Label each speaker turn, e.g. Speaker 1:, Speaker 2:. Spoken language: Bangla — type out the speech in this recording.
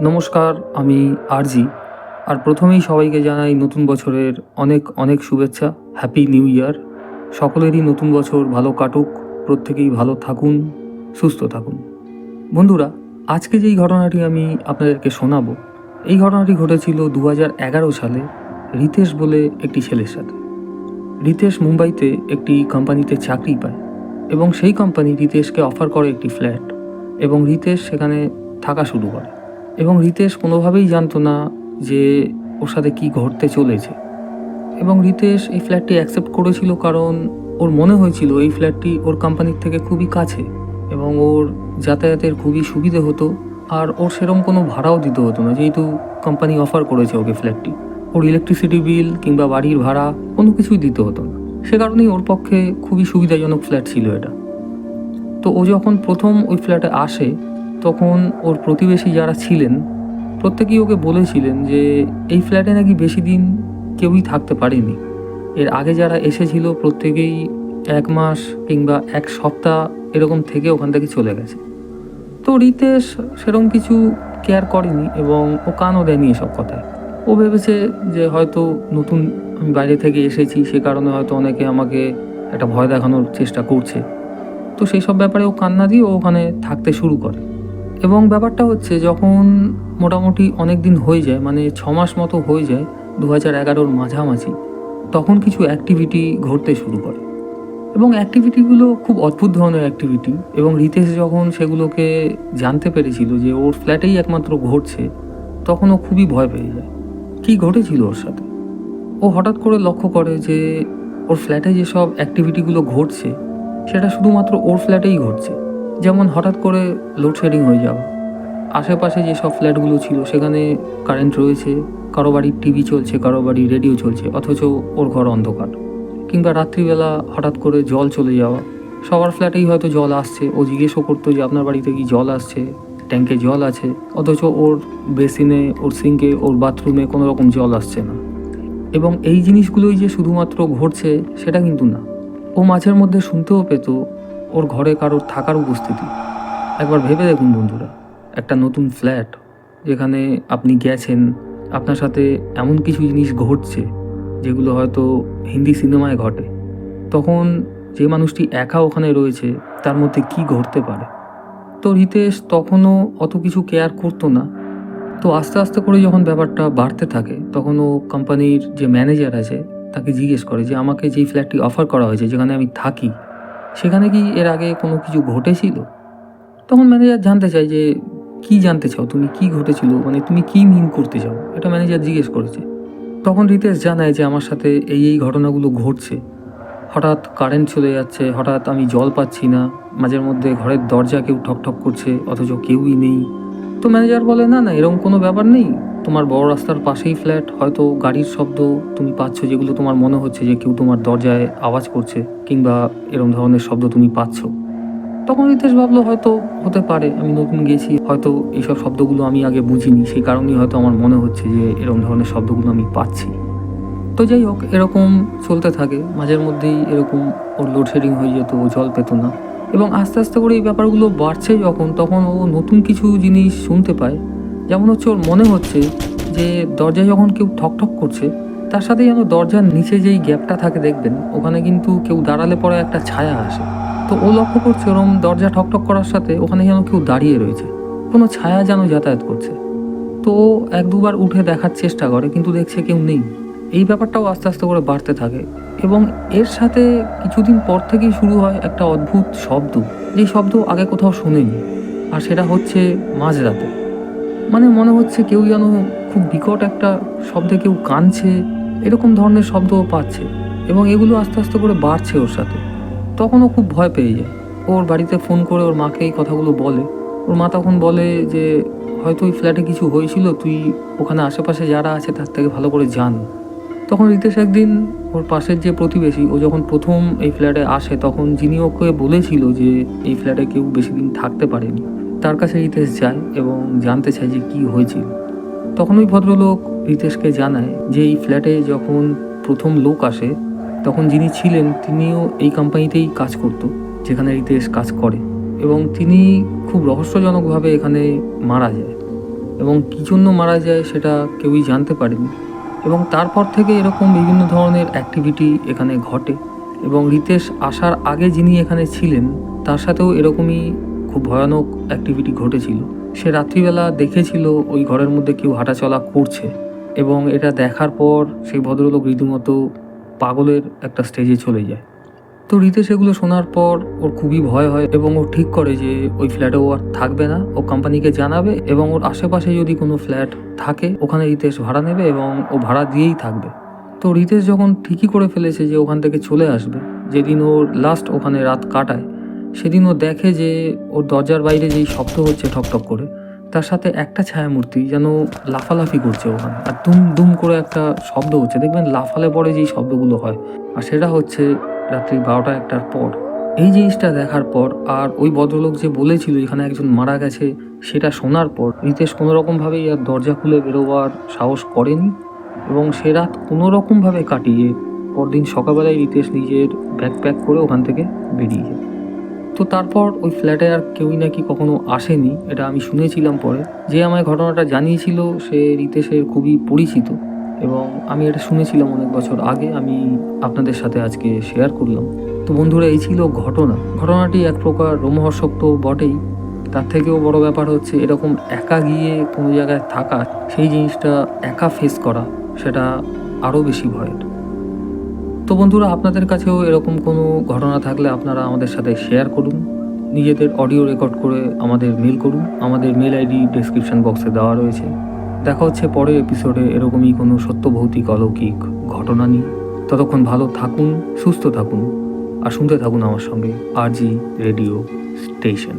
Speaker 1: নমস্কার, আমি আরজি। আর প্রথমেই সবাইকে জানাই নতুন বছরের অনেক অনেক শুভেচ্ছা। হ্যাপি নিউ ইয়ার সকলেরই নতুন বছর ভালো কাটুক, প্রত্যেকেই ভালো থাকুন, সুস্থ থাকুন। বন্ধুরা, আজকে যেই ঘটনাটি আমি আপনাদেরকে শোনাবো, এই ঘটনাটি ঘটেছিল দু সালে রিতেশ বলে একটি ছেলের সাথে। রিতেশ মুম্বাইতে একটি কোম্পানিতে চাকরি পায় এবং সেই কোম্পানি রিতেশকে অফার করে একটি ফ্ল্যাট এবং রিতেশ সেখানে থাকা শুরু করে। এবং রিতেশ কোনোভাবেই জানতো না যে ওর সাথে কী ঘটতে চলেছে। এবং রিতেশ এই ফ্ল্যাটটি অ্যাকসেপ্ট করেছিল কারণ ওর মনে হয়েছিল এই ফ্ল্যাটটি ওর কোম্পানির থেকে খুবই কাছে এবং ওর যাতায়াতের খুবই সুবিধে হতো আর ওর সেরকম কোনো ভাড়াও দিতে হতো না, যেহেতু কোম্পানি অফার করেছে ওকে ফ্ল্যাটটি ওর ইলেকট্রিসিটি বিল কিংবা বাড়ির ভাড়া কোনো কিছুই দিতে হতো না। সে কারণেই ওর পক্ষে খুবই সুবিধাজনক ফ্ল্যাট ছিল এটা। তো ও যখন প্রথম ওই ফ্ল্যাটে আসে তখন ওর প্রতিবেশী যারা ছিলেন, প্রত্যেকেই ওকে বলেছিলেন যে এই ফ্ল্যাটে নাকি বেশি দিন কেউই থাকতে পারেনি। এর আগে যারা এসেছিল প্রত্যেকেই এক মাস কিংবা এক সপ্তাহ এরকম থেকে ওখান থেকে চলে গেছে। তো রিতেশ সেরকম কিছু কেয়ার করেনি এবং ও কানও দেয়নি এসব কথায়। ও ভেবেছে যে হয়তো নতুন আমি বাইরে থেকে এসেছি, সে কারণে হয়তো অনেকে আমাকে একটা ভয় দেখানোর চেষ্টা করছে। তো সেই সব ব্যাপারে ও কান্না দিয়ে ও ওখানে থাকতে শুরু করে। এবং ব্যাপারটা হচ্ছে যখন মোটামুটি অনেক দিন হয়ে যায় মানে ছ মাস মতো হয়ে যায় দু হাজার এগারোর মাঝামাঝি, তখন কিছু অ্যাক্টিভিটি ঘটতে শুরু করে। এবং অ্যাক্টিভিটিগুলো খুব অদ্ভুত ধরনের অ্যাক্টিভিটি এবং রিতেশ যখন সেগুলোকে জানতে পেরেছিল যে ওর ফ্ল্যাটেই একমাত্র ঘটছে তখন ও খুবই ভয় পেয়ে যায়। কী ঘটেছিল ওর সাথে? ও হঠাৎ করে লক্ষ্য করে যে ওর ফ্ল্যাটে যেসব অ্যাক্টিভিটিগুলো ঘটছে, সেটা শুধুমাত্র ওর ফ্ল্যাটেই ঘটছে। যেমন হঠাৎ করে লোডশেডিং হয়ে যাওয়া। আশেপাশে যেসব ফ্ল্যাটগুলো ছিল, সেখানে কারেন্ট রয়েছে, কারও বাড়ির টিভি চলছে, কারও বাড়ির রেডিও চলছে, অথচ ওর ঘর অন্ধকার। কিংবা রাত্রিবেলা হঠাৎ করে জল চলে যাওয়া। সবার ফ্ল্যাটেই হয়তো জল আসছে, ও জিজ্ঞেসও করতো যে, আপনার বাড়িতে কি জল আসছে? ট্যাঙ্কে জল আছে? অথচ ওর বেসিনে ওর সিঙ্কে ওর বাথরুমে কোনো রকম জল আসছে না। এবং এই জিনিসগুলোই যে শুধুমাত্র ঘটছে, সেটা কিন্তু না। ও মাঝের মধ্যে শুনতেও পেত ওর ঘরে কারোর থাকার উপস্থিতি। একবার ভেবে দেখুন বন্ধুরা, একটা নতুন ফ্ল্যাট যেখানে আপনি গেছেন, আপনার সাথে এমন কিছু জিনিস ঘটছে যেগুলো হয়তো হিন্দি সিনেমায় ঘটে। তখন যে মানুষটি একা ওখানে রয়েছে, তার মধ্যে কি ঘটতে পারে? তো রিতেশ তখনও অত কিছু কেয়ার করতো না। তো আস্তে আস্তে করে যখন ব্যাপারটা বাড়তে থাকে, তখন ও কোম্পানির যে ম্যানেজার আছে, তাকে জিজ্ঞেস করে যে, আমাকে যেই ফ্ল্যাটটি অফার করা হয়েছে, যেখানে আমি থাকি সেখানে কি এর আগে কোনো কিছু ঘটেছিল? তখন ম্যানেজার জানতে চায় যে, কি জানতে চাও তুমি? কি ঘটেছিল? মানে তুমি কি মিন করতে চাও? এটা ম্যানেজার জিজ্ঞেস করেছে। তখন রিতেশ জানায় যে, আমার সাথে এই এই ঘটনাগুলো ঘটছে। হঠাৎ কারেন্ট চলে যাচ্ছে, হঠাৎ আমি জল পাচ্ছি না। মাঝের মধ্যে ঘরের দরজা কেউ ঠক ঠক করছে, অথচ কেউই নেই। তো ম্যানেজার বলে, না না, এরকম কোনো ব্যাপার নেই। তোমার বড় রাস্তার পাশেই ফ্ল্যাট হয়তো গাড়ির শব্দ তুমি পাচ্ছ যেগুলো তোমার মনে হচ্ছে যে কেউ তোমার দরজায় আওয়াজ করছে কিংবা এরকম ধরনের শব্দ তুমি পাচ্ছ। তখন রিতেশ ভাবলো, হয়তো হতে পারে, আমি নতুন গেছি, হয়তো এইসব শব্দগুলো আমি আগে বুঝিনি, সেই কারণেই হয়তো আমার মনে হচ্ছে যে এরকম ধরনের শব্দগুলো আমি পাচ্ছি। তো যাই হোক, এরকম চলতে থাকে, মাঝের মধ্যেই এরকম ওর লোডশেডিং হয়ে যেত, ও জল পেত না। এবং আস্তে আস্তে করে এই ব্যাপারগুলো বাড়ছে যখন, তখন ও নতুন কিছু জিনিস শুনতে পায়। যেমন হচ্ছে ওর মনে হচ্ছে যে দরজায় যখন কেউ ঠক ঠক করছে, তার সাথে যেন দরজার নিচে যেই গ্যাপটা থাকে দেখবেন, ওখানে কিন্তু কেউ দাঁড়ালে পরে একটা ছায়া আসে। তো ও লক্ষ্য করছে ওরম দরজা ঠকঠক করার সাথে ওখানে যেন কেউ দাঁড়িয়ে রয়েছে, কোনো ছায়া যেন যাতায়াত করছে। তো এক দুবার উঠে দেখার চেষ্টা করে, কিন্তু দেখছে কেউ নেই। এই ব্যাপারটাও আস্তে আস্তে করে বাড়তে থাকে এবং এর সাথে কিছুদিন পর থেকেই শুরু হয় একটা অদ্ভুত শব্দ। যেই শব্দ আগে কোথাও শোনেনি, আর সেটা হচ্ছে মাঝরাতে। মানে মনে হচ্ছে কেউ যেন খুব বিকট একটা শব্দে কেউ কানছে, এরকম ধরনের শব্দ ও পাচ্ছে এবং এগুলো আস্তে আস্তে করে বাড়ছে ওর সাথে। তখন ও খুব ভয় পেয়ে যায়। ওর বাড়িতে ফোন করে ওর মাকে এই কথাগুলো বলে। ওর মা তখন বলে যে, হয়তো ওই ফ্ল্যাটে কিছু হয়েছিল, তুই ওখানে আশেপাশে যারা আছে তার থেকে ভালো করে জান। তখন রিতেশ একদিন ওর পাশের যে প্রতিবেশী, ও যখন প্রথম এই ফ্ল্যাটে আসে, তখন যিনি ওকে বলেছিল যে, এই ফ্ল্যাটে কেউ বেশি দিন থাকতে পারেনি। তার কাছে রিতেশ যায় এবং জানতে চায় যে কি হয়েছিল। তখন ওই ভদ্রলোক রিতেশকে জানায় যে এই ফ্ল্যাটে যখন প্রথম লোক আসে, তখন যিনি ছিলেন তিনিও এই কোম্পানিতেই কাজ করত, যেখানে রিতেশ কাজ করে এবং তিনি খুব রহস্যজনকভাবে এখানে মারা যায় এবং কী জন্য মারা যায় সেটা কেউই জানতে পারেনি এবং তারপর থেকে এরকম বিভিন্ন ধরনের অ্যাক্টিভিটি এখানে ঘটে এবং রিতেশ আসার আগে যিনি এখানে ছিলেন, তার সাথেও এরকমই খুব ভয়ানক অ্যাক্টিভিটি ঘটেছিল। সে রাত্রিবেলা দেখেছিল ওই ঘরের মধ্যে কেউ হাঁটাচলা করছে এবং এটা দেখার পর সেই ভদ্রলোক রীতিমতো পাগলের একটা স্টেজে চলে যায়। তো রিতেশ এগুলো শোনার পর ওর খুবই ভয় হয় এবং ও ঠিক করে যে ওই ফ্ল্যাটে ও আর থাকবে না। ও কোম্পানিকে জানাবে এবং ওর আশেপাশে যদি কোনো ফ্ল্যাট থাকে, ওখানে রিতেশ ভাড়া নেবে এবং ও ভাড়া দিয়েই থাকবে। তো রিতেশ যখন ঠিকই করে ফেলেছে যে ওখান থেকে চলে আসবে, যেদিন ওর লাস্ট ওখানে রাত কাটায় সেদিন ও দেখে যে ওর দরজার বাইরে যেই শব্দ হচ্ছে ঠকঠক করে, তার সাথে একটা ছায়ামূর্তি যেন লাফালাফি করছে ওখানে, আর দুম দুম করে একটা শব্দ হচ্ছে। দেখবেন লাফালে পরে যেই শব্দগুলো হয়, আর সেটা হচ্ছে রাত্রি বারোটা একটার পর। এই জিনিসটা দেখার পর, আর ওই ভদ্রলোক যে বলেছিল এখানে একজন মারা গেছে, সেটা শোনার পর রিতেশ কোনো রকমভাবেই আর দরজা খুলে বেরোবার সাহস করেনি, এবং সে রাত কোনোরকমভাবে কাটিয়ে পরদিন সকালবেলায় রিতেশ নিজের ব্যাগ প্যাক করে ওখান থেকে বেরিয়ে যায়। তো তারপর ওই ফ্ল্যাটে আর কেউই নাকি কখনো আসেনি, এটা আমি শুনেছিলাম পরে। যে আমায় ঘটনাটা জানিয়েছিল, সে রিতেশের খুবই পরিচিত এবং আমি এটা শুনেছিলাম অনেক বছর আগে, আমি আপনাদের সাথে আজকে শেয়ার করলাম। তো বন্ধুরা, এই ছিল ঘটনা। ঘটনাটি এক প্রকার রোমহর্ষক তো বটেই। তার থেকেও বড় ব্যাপার হচ্ছে, এরকম একা গিয়ে কোনো জায়গায় থাকা, সেই জিনিসটা একা ফেস করা, সেটা আরও বেশি ভয়ের। তো বন্ধুরা, আপনাদের কাছেও এরকম কোনো ঘটনা থাকলে আপনারা আমাদের সাথে শেয়ার করুন। নিজেদের অডিও রেকর্ড করে আমাদের মেল করুন। আমাদের মেল আইডি ডেসক্রিপশন বক্সে দেওয়া রয়েছে। দেখা হচ্ছে পরের এপিসোডে এরকমই কোনো সত্য ভৌতিক অলৌকিক ঘটনা নিয়ে। ততক্ষণ ভালো থাকুন, সুস্থ থাকুন, আর শুনতে থাকুন আমার সঙ্গে আরজি রেডিও স্টেশন।